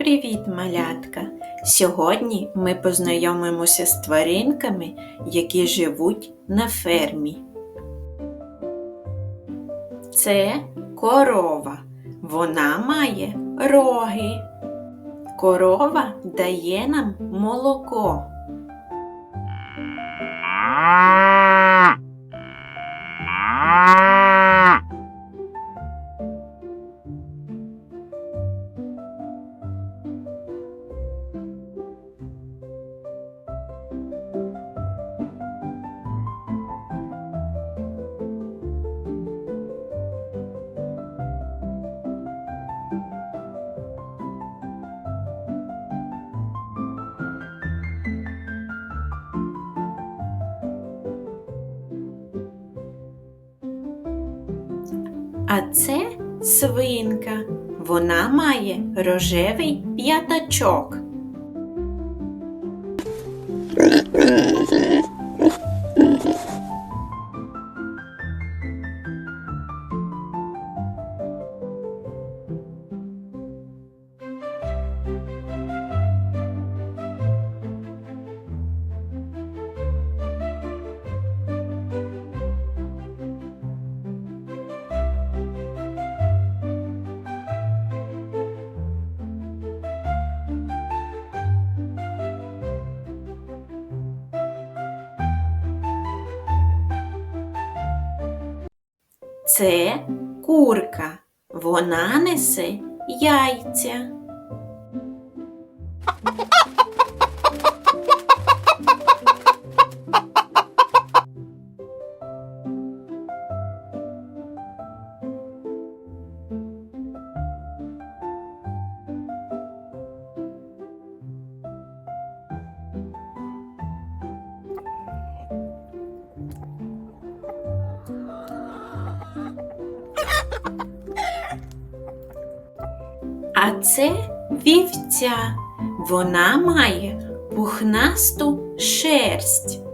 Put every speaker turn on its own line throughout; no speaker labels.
Привіт, малятка! Сьогодні ми познайомимося з тваринками, які живуть на фермі. Це корова. Вона має роги. Корова дає нам молоко. А це свинка. Вона має рожевий п'ятачок. Це курка. Вона несе яйця. А це вівця. Вона має пухнасту шерсть.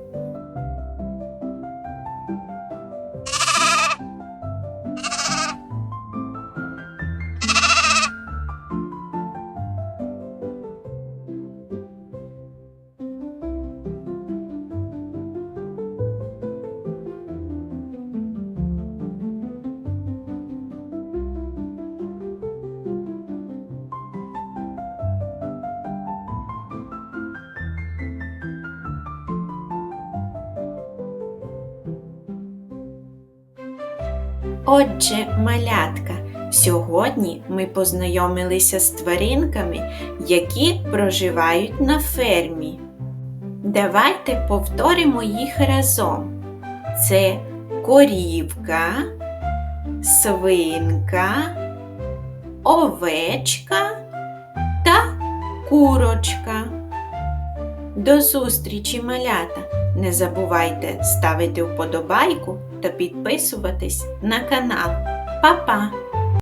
Отже, малятка, сьогодні ми познайомилися з тваринками, які проживають на фермі. Давайте повторимо їх разом. Це корівка, свинка, овечка та курочка. До зустрічі, малята! Не забувайте ставити вподобайку та підписуватись на канал. Па-па!